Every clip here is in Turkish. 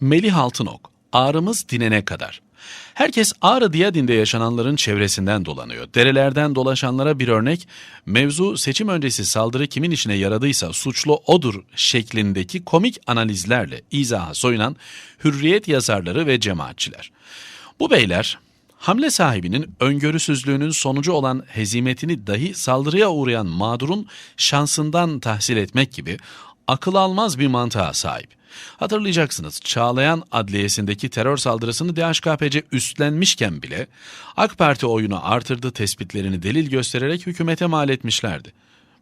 Melih Altınok, ağrımız dinene kadar. Herkes Ağrı Diyadin'de yaşananların çevresinden dolanıyor. Derelerden dolaşanlara bir örnek, mevzu seçim öncesi saldırı kimin işine yaradıysa suçlu odur şeklindeki komik analizlerle izaha soyunan hürriyet yazarları ve cemaatçiler. Bu beyler Hamle sahibinin öngörüsüzlüğünün sonucu olan hezimetini dahi saldırıya uğrayan mağdurun şansından tahsil etmek gibi akıl almaz bir mantığa sahip. Hatırlayacaksınız Çağlayan Adliyesi'ndeki terör saldırısını DHKPC üstlenmişken bile AK Parti oyunu artırdı tespitlerini delil göstererek hükümete mal etmişlerdi.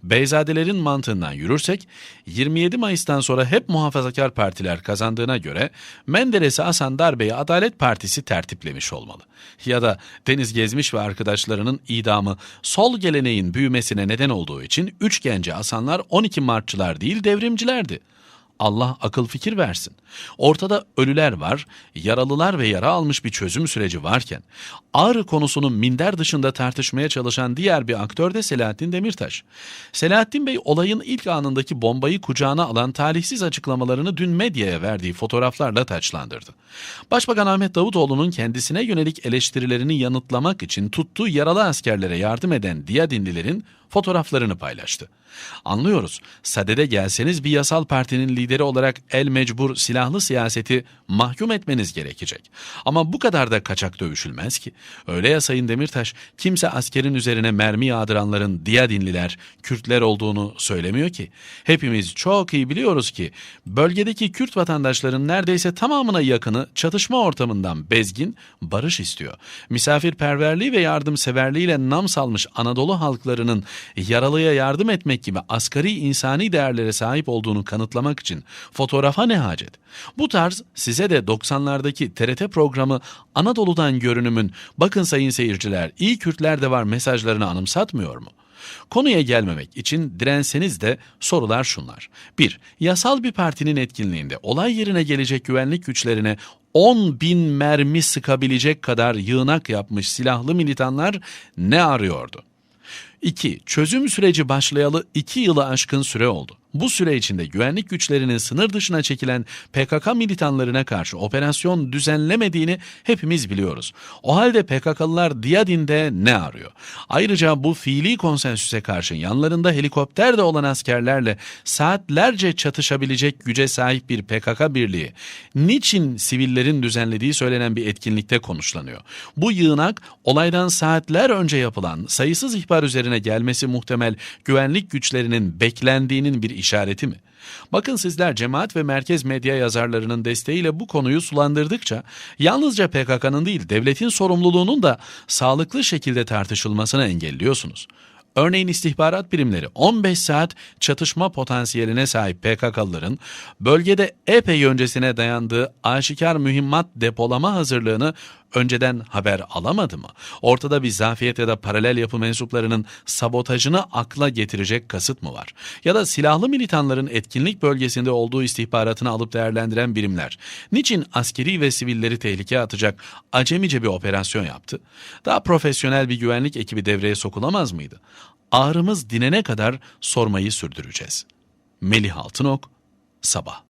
Beyzadelerin mantığından yürürsek 27 Mayıs'tan sonra hep muhafazakar partiler kazandığına göre Menderes'i asan darbeyi Adalet Partisi tertiplemiş olmalı. Ya da Deniz Gezmiş ve arkadaşlarının idamı sol geleneğin büyümesine neden olduğu için 3 genci asanlar 12 Martçılar değil devrimcilerdi. Allah akıl fikir versin. Ortada ölüler var, yaralılar ve yara almış bir çözüm süreci varken, Ağrı konusunu minder dışında tartışmaya çalışan diğer bir aktör de Selahattin Demirtaş. Selahattin Bey olayın ilk anındaki bombayı kucağına alan talihsiz açıklamalarını dün medyaya verdiği fotoğraflarla taçlandırdı. Başbakan Ahmet Davutoğlu'nun kendisine yönelik eleştirilerini yanıtlamak için tuttuğu yaralı askerlere yardım eden Diyadinlilerin fotoğraflarını paylaştı. Anlıyoruz, sadede gelseniz bir yasal partinin lideri olarak el mecbur silahlı siyaseti mahkum etmeniz gerekecek. Ama bu kadar da kaçak dövüşülmez ki. Öyle ya Sayın Demirtaş, kimse askerin üzerine mermi yağdıranların Diyadinliler, Kürtler olduğunu söylemiyor ki. Hepimiz çok iyi biliyoruz ki bölgedeki Kürt vatandaşların neredeyse tamamına yakını çatışma ortamından bezgin, barış istiyor. Misafirperverliği ve yardımseverliğiyle nam salmış Anadolu halklarının yaralıya yardım etmek gibi asgari insani değerlere sahip olduğunu kanıtlamak için fotoğrafa ne hacet? Bu tarz size de 90'lardaki TRT programı Anadolu'dan görünümün bakın sayın seyirciler iyi Kürtler de var mesajlarını anımsatmıyor mu? Konuya gelmemek için direnseniz de sorular şunlar. 1. Yasal bir partinin etkinliğinde olay yerine gelecek güvenlik güçlerine 10 bin mermi sıkabilecek kadar yığınak yapmış silahlı militanlar ne arıyordu? 2. Çözüm süreci başlayalı 2 yılı aşkın süre oldu. Bu süre içinde güvenlik güçlerinin sınır dışına çekilen PKK militanlarına karşı operasyon düzenlemediğini hepimiz biliyoruz. O halde PKK'lılar Diyadin'de ne arıyor? Ayrıca bu fiili konsensüse karşı yanlarında helikopter de olan askerlerle saatlerce çatışabilecek güce sahip bir PKK birliği niçin sivillerin düzenlediği söylenen bir etkinlikte konuşlanıyor? Bu yığınak olaydan saatler önce yapılan sayısız ihbar üzerine gelmesi muhtemel güvenlik güçlerinin beklendiğinin bir işareti mi? Bakın sizler cemaat ve merkez medya yazarlarının desteğiyle bu konuyu sulandırdıkça yalnızca PKK'nın değil devletin sorumluluğunun da sağlıklı şekilde tartışılmasını engelliyorsunuz. Örneğin istihbarat birimleri 15 saat çatışma potansiyeline sahip PKK'lıların bölgede epey öncesine dayandığı aşikar mühimmat depolama hazırlığını önceden haber alamadı mı? Ortada bir zafiyet ya da paralel yapı mensuplarının sabotajını akla getirecek kasıt mı var? Ya da silahlı militanların etkinlik bölgesinde olduğu istihbaratını alıp değerlendiren birimler niçin askeri ve sivilleri tehlikeye atacak acemice bir operasyon yaptı? Daha profesyonel bir güvenlik ekibi devreye sokulamaz mıydı? Ağrımız dinene kadar sormayı sürdüreceğiz. Melih Altınok, Sabah